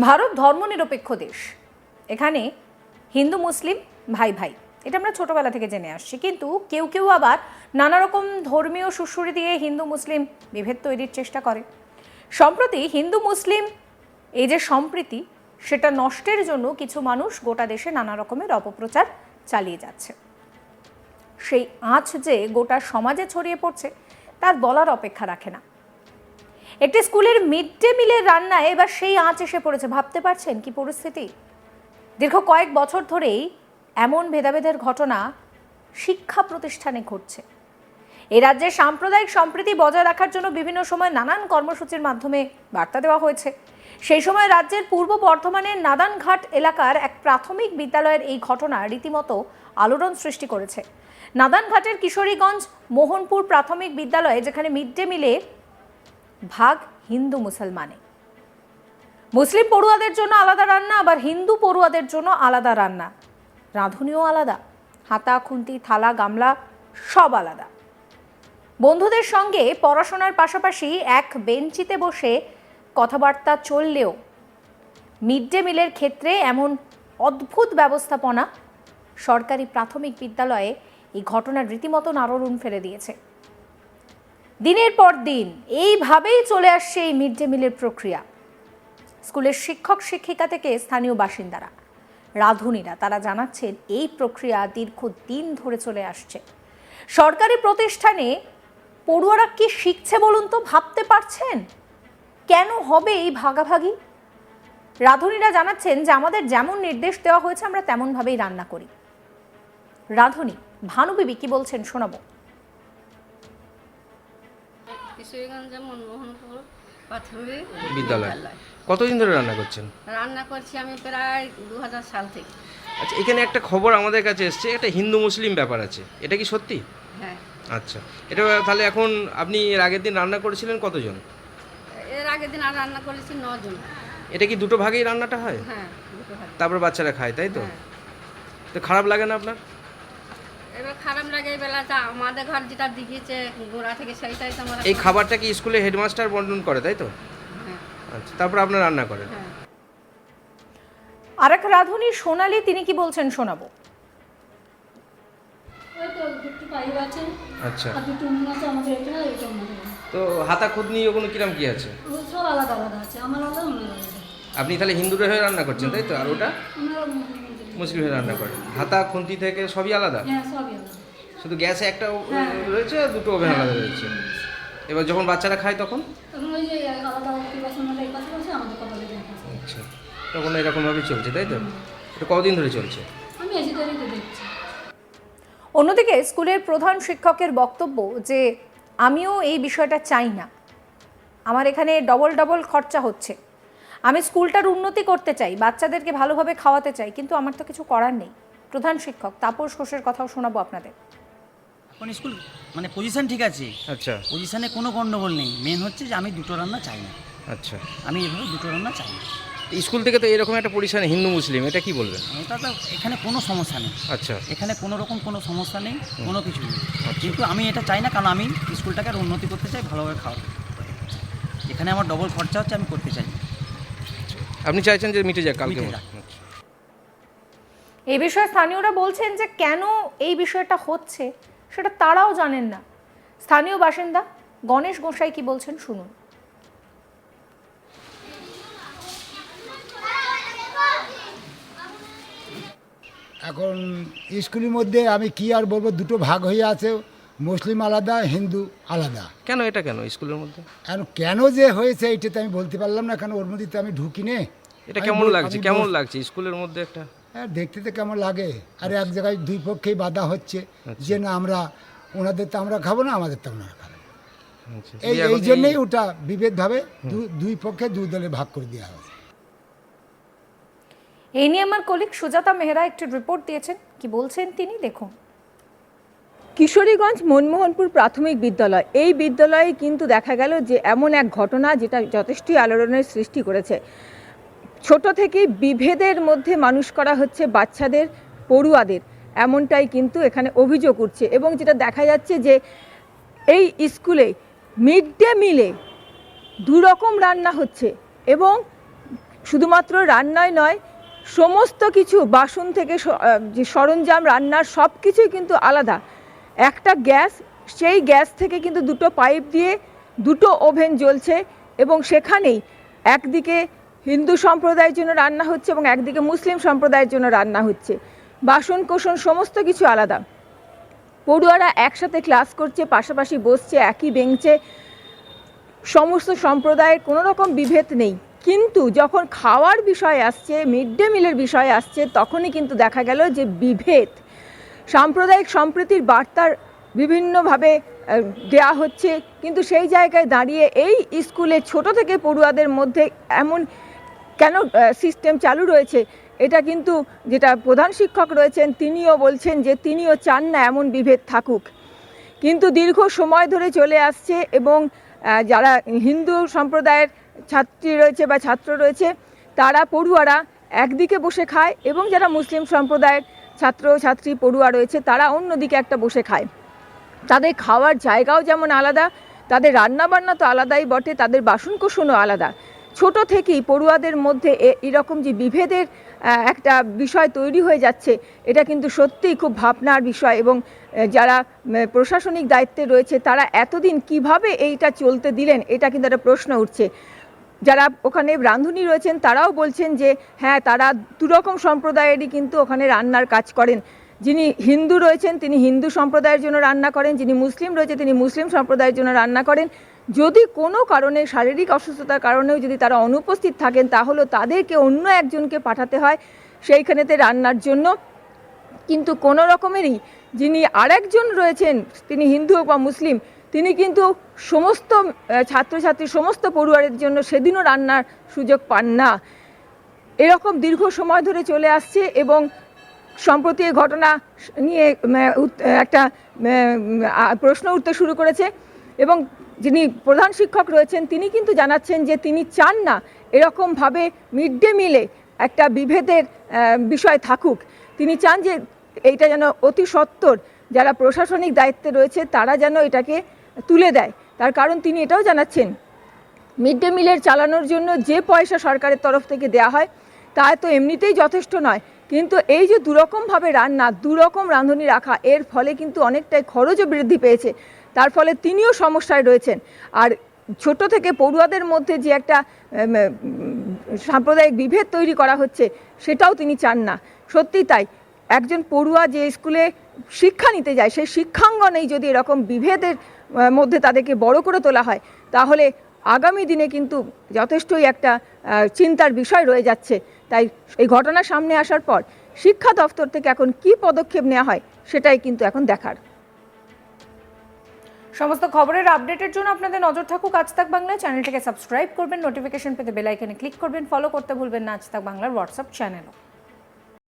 ভারত ধর্মনিরপেক্ষ দেশ। এখানে হিন্দু, মুসলিম, ভাই ভাই। এটা আমরা ছোটবেলা থেকে জেনে আসছি। কিন্তু কেউ কেউ আবার নানা রকম ধর্মীয় সুশুরি দিয়ে হিন্দু, মুসলিম বিভেদ তৈরির চেষ্টা করে। সম্প্রতি হিন্দু, মুসলিম এই যে সম্প্রীতি, সেটা নষ্টের জন্য কিছু মানুষ গোটা দেশে নানা রকমের অপপ্রচার চালিয়ে যাচ্ছে। সেই আঁচ যে গোটা সমাজে ছড়িয়ে পড়ছে, তার বলার অপেক্ষা রাখে না। একটি স্কুলের মিড ডে মিলের রান্নায় এবার সেই আঁচ এসে পড়েছে। ভাবতে পারছেন কি পরিস্থিতি? দীর্ঘ কয়েক বছর ধরেই এমন ভেদাভেদের ঘটনা শিক্ষা প্রতিষ্ঠানে ঘটছে। এই রাজ্যে সাম্প্রদায়িক সম্প্রীতি বজায় রাখার জন্য বিভিন্ন সময় নানান কর্মসূচির মাধ্যমে বার্তা দেওয়া হয়েছে। সেই সময় রাজ্যের পূর্ব বর্ধমানের নাদানঘাট এলাকার এক প্রাথমিক বিদ্যালয়ের এই ঘটনা রীতিমতো আলোড়ন সৃষ্টি করেছে। নাদানঘাটের কিশোরীগঞ্জ মোহনপুর প্রাথমিক বিদ্যালয়ে, যেখানে মিড ডে মিলে ভাগ হিন্দু মুসলমানে। মুসলিম পড়ুয়াদের জন্য আলাদা রান্না, আবার হিন্দু পড়ুয়াদের জন্য আলাদা রান্না। রাঁধুনিও আলাদা হাতা খুন্তি থালা, গামলা সব আলাদা। বন্ধুদের সঙ্গে পড়াশোনার পাশাপাশি এক বেঞ্চিতে বসে কথাবার্তা চললেও মিড ডে মিলের ক্ষেত্রে এমন অদ্ভুত ব্যবস্থাপনা সরকারি প্রাথমিক বিদ্যালয়ে এই ঘটনার রীতিমতো নাড়রুন ফেলে দিয়েছে। দিনের পর দিন এইভাবেই চলে আসছে এই মিড ডে মিলের প্রক্রিয়া। স্কুলের শিক্ষক, শিক্ষিকা থেকে স্থানীয় বাসিন্দারা, রাঁধুনিরা, তারা জানাচ্ছেন এই প্রক্রিয়া দীর্ঘ দিন ধরে চলে আসছে। সরকারি প্রতিষ্ঠানে পড়ুয়ারা কি শিখছে বলুন তো, ভাবতে পারছেন? কেন হবে এই ভাগাভাগি? রাঁধুনিরা জানাচ্ছেন যে আমাদের যেমন নির্দেশ দেওয়া হয়েছে, আমরা তেমনভাবেই রান্না করি। রাঁধুনি ভানুবিবি কি বলছেন শোনাবো? কিশোরীগঞ্জে মনমোহনপুর প্রাথমিক বিদ্যালয়। কতদিন ধরে রান্না করছেন? রান্না করছি আমি প্রায় দু হাজার সাল থেকে। আচ্ছা এখানে একটা খবর আমাদের কাছে এসছে একটা হিন্দু মুসলিম ব্যাপার আছে। এটা কি সত্যি? হ্যাঁ। আচ্ছা এটা তাহলে এখন আপনি এর আগের দিন রান্না করেছিলেন কতজন? এর আগের দিন আর রান্না করেছি নজন। এটা কি দুটো ভাগেই রান্নাটা হয়? হ্যাঁ তারপর বাচ্চারা খায় তাই তো? হ্যাঁ। তো খারাপ লাগে না আপনার? এবার খারাপ লাগে এই আমাদের ঘর যেটা দিঘিছে গোড়া থেকে সেইটাই তো আমরা এই খাবারটা কি স্কুলে হেডমাস্টার বন্টন করে তাই তো? হ্যাঁ। আচ্ছা তারপর আপনার রান্না করেন। হ্যাঁ। আরেক রাঁধুনি সোনালি তিনি কি বলছেন শোনাবো? আচ্ছা। আর। তো হাতা খুদনি ওগুলো কিরম কি আছে? সব আলাদা আলাদা আছে আমার আলাদা আপনি তাহলে হিন্দুরা হয়ে রান্না করছেন তাই তো? আর ওটা? মুসলিম হয়ে রান্না করে। হাতা খুন্তি থেকে সবই আলাদা? হ্যাঁ সবই আলাদা। শুধু গ্যাসে একটা হ্যাঁ। রয়েছে দুটো ওভেন আলাদা রয়েছে? এবার যখন বাচ্চারা খায় তখন? আচ্ছা। তখন এরকমভাবে চলছে তাই তো? এটা কতদিন ধরে চলছে? অন্যদিকে স্কুলের প্রধান শিক্ষকের বক্তব্য যে আমিও এই বিষয়টা চাই না। আমার এখানে ডবল ডবল খরচা হচ্ছে। আমি স্কুলটার উন্নতি করতে চাই বাচ্চাদেরকে ভালোভাবে খাওয়াতে চাই কিন্তু আমার তো কিছু করার নেই। প্রধান শিক্ষক তাপস ঘোষের কথাও শোনাবো আপনাদের। এখন স্কুল? মানে পজিশন ঠিক আছে। আচ্ছা। পজিশনে কোনো গন্ডগোল নেই। মেন হচ্ছে যে আমি দুটো রান্না চাই না। আচ্ছা। আমি এভাবে দুটো রান্না চাই না। স্কুল থেকে তো এরকম একটা পরিষ্কার হিন্দু মুসলিম এটা কি বলবেন? এটা তো এখানে কোনো সমস্যা নেই। আচ্ছা। এখানে কোনো রকম কোনো সমস্যা নেই কোনো কিছু নেই। কিন্তু আমি এটা চাই না কারণ আমি স্কুলটাকে আর উন্নতি করতে চাই ভালোভাবে খাওয়াতে এখানে আমার ডবল খরচা হচ্ছে আমি করতে চাই না। আপনি চাইছেন যে মিটে যাক কালকে। এই বিষয়ে স্থানীয়রা বলছেন যে কেন এই বিষয়টা হচ্ছে সেটা তারাও জানেন না। স্থানীয় বাসিন্দা গণেশ গোসাই কি বলছেন শুনুন। এখন স্কুলের মধ্যে আমি কি আর বলব দুটো ভাগ হয়ে আছে। মুসলিম আলাদা হিন্দু আলাদা। কেন এটা কেন স্কুলের মধ্যে? এখন কেন যে হয়েছে এইটা তো আমি বলতে পারলাম না কেন ওর মধ্যে তো আমি ঢুকি নে এটা কেমন লাগছে? কেমন লাগছে স্কুলের মধ্যে একটা? হ্যাঁ দেখতে তো কেমন লাগে। আর এক জায়গায় দুই পক্ষেই বাধা হচ্ছে যে না আমরা ওনাদের তো আমরা খাব না আমাদের তো ওনারা খাব। আচ্ছা। এই এই জন্যই ওটা বিভেদভাবে দুই পক্ষে দুই দলে ভাগ করে দেওয়া হয়েছে। এই নিয়ে আমার কলিগ সুজাতা মেহরা একটি রিপোর্ট দিয়েছেন। কি বলছেন তিনি? দেখুন। কিশোরীগঞ্জ মনমোহনপুর প্রাথমিক বিদ্যালয়। এই বিদ্যালয়ে কিন্তু দেখা গেল যে এমন এক ঘটনা যেটা যথেষ্টই আলোড়নের সৃষ্টি করেছে। ছোট থেকেই বিভেদের মধ্যে মানুষ করা হচ্ছে বাচ্চাদের, পড়ুয়াদের। এমনটাই কিন্তু এখানে অভিযোগ উঠছে এবং যেটা দেখা যাচ্ছে যে এই স্কুলে মিড ডে মিলে দু রকম রান্না হচ্ছে এবং শুধুমাত্র রান্নায় নয়, সমস্ত কিছু, বাসন থেকে যে সরঞ্জাম, রান্নার সব কিছুই কিন্তু আলাদা। একটা গ্যাস, সেই গ্যাস থেকে কিন্তু দুটো পাইপ দিয়ে দুটো ওভেন জ্বলছে এবং সেখানেই একদিকে হিন্দু সম্প্রদায়ের জন্য রান্না হচ্ছে এবং একদিকে মুসলিম সম্প্রদায়ের জন্য রান্না হচ্ছে। বাসন কোসন সমস্ত কিছু আলাদা। পড়ুয়ারা একসাথে ক্লাস করছে, পাশাপাশি বসছে, একই বেঞ্চে। সমস্ত সম্প্রদায়ের কোনো রকম বিভেদ নেই। কিন্তু যখন খাওয়ার বিষয় আসছে, মিড ডে মিলের বিষয় আসছে, তখনই কিন্তু দেখা গেল যে বিভেদ। সাম্প্রদায়িক সম্প্রীতির বার্তার বিভিন্নভাবে দেয়া হচ্ছে। কিন্তু সেই জায়গায় দাঁড়িয়ে এই স্কুলে ছোট থেকে পড়ুয়াদের মধ্যে এমন কেন সিস্টেম চালু রয়েছে? এটা কিন্তু যেটা প্রধান শিক্ষক রয়েছেন, তিনিও বলছেন যে তিনিও চান না এমন বিভেদ থাকুক। কিন্তু দীর্ঘ সময় ধরে চলে আসছে এবং যারা হিন্দু সম্প্রদায়ের ছাত্রী রয়েছে বা ছাত্র রয়েছে, তারা পড়ুয়ারা একদিকে বসে খায় এবং যারা মুসলিম সম্প্রদায়ের ছাত্র, ছাত্রী, পড়ুয়া রয়েছে, তারা অন্যদিকে একটা বসে খায়। তাদের খাওয়ার জায়গাও যেমন আলাদা, তাদের রান্নাবান্না তো আলাদাই বটে, তাদের বাসনকোসনও আলাদা। ছোট থেকেই পড়ুয়াদের মধ্যে এরকম যে বিভেদের একটা বিষয় তৈরি হয়ে যাচ্ছে, এটা কিন্তু সত্যিই খুব ভাবনার বিষয় এবং যারা প্রশাসনিক দায়িত্বে রয়েছে, তারা এতদিন কীভাবে এইটা চলতে দিলেন, এটা কিন্তু একটা প্রশ্ন উঠছে। যারা ওখানে রাঁধুনি রয়েছেন, তারাও বলছেন যে হ্যাঁ তারা দুরকম সম্প্রদায়েরই কিন্তু ওখানে রান্নার কাজ করেন। যিনি হিন্দু রয়েছেন, তিনি হিন্দু সম্প্রদায়ের জন্য রান্না করেন। যিনি মুসলিম রয়েছে, তিনি মুসলিম সম্প্রদায়ের জন্য রান্না করেন। যদি কোনো কারণে, শারীরিক অসুস্থতার কারণেও যদি তারা অনুপস্থিত থাকেন, তাহলে তাদেরকে অন্য একজনকে পাঠাতে হয় সেইখানেতে রান্নার জন্য। কিন্তু কোনো রকমেরই যিনি আরেকজন রয়েছেন, তিনি হিন্দু হোক বা মুসলিম তিনি কিন্তু সমস্ত ছাত্রছাত্রী, সমস্ত পড়ুয়ারের জন্য সেদিনও রান্নার সুযোগ পান না। এরকম দীর্ঘ সময় ধরে চলে আসছে এবং সম্প্রতি ঘটনা নিয়ে একটা প্রশ্ন উঠতে শুরু করেছে এবং যিনি প্রধান শিক্ষক রয়েছেন, তিনি কিন্তু জানাচ্ছেন যে তিনি চান না এরকমভাবে মিড ডে মিলে একটা বিভেদের বিষয় থাকুক। তিনি চান যে এইটা যেন অতি সত্বর যারা প্রশাসনিক দায়িত্বে রয়েছে, তারা যেন এটাকে তুলে দেয়। তার কারণ তিনি এটাও জানাচ্ছেন, মিড ডে মিলের চালানোর জন্য যে পয়সা সরকারের তরফ থেকে দেওয়া হয়, তা তো এমনিতেই যথেষ্ট নয়। কিন্তু এই যে দুরকমভাবে রান্না, দুরকম রাঁধুনি রাখা, এর ফলে কিন্তু অনেকটাই খরচও বৃদ্ধি পেয়েছে। তার ফলে তিনিও সমস্যায় রয়েছেন। আর ছোট থেকে পড়ুয়াদের মধ্যে যে একটা সাম্প্রদায়িক বিভেদ তৈরি করা হচ্ছে, সেটাও তিনি চান না। সত্যি তাই, একজন পড়ুয়া যে স্কুলে শিক্ষা নিতে যায়, সেই শিক্ষাঙ্গনেই যদি এরকম বিভেদের মধ্যে তাদেরকে বড় করে তোলা হয়, তাহলে আগামী দিনে কিন্তু যথেষ্টই একটা চিন্তার বিষয় রয়ে যাচ্ছে। তাই এই ঘটনা সামনে আসার পর শিক্ষা দপ্তর থেকে এখন কি পদক্ষেপ নেওয়া হয় সেটাই কিন্তু এখন দেখার। সমস্ত খবরের আপডেটের জন্য আপনাদের নজর থাকুক আজ তাক বাংলা চ্যানেলটিকে সাবস্ক্রাইব করবেন, নোটিফিকেশন পেতে বেল ক্লিক করবেন, ফলো করতে ভুলবেন না। আজ তাক বাংলার হোয়াটসঅ্যাপ চ্যানেলও।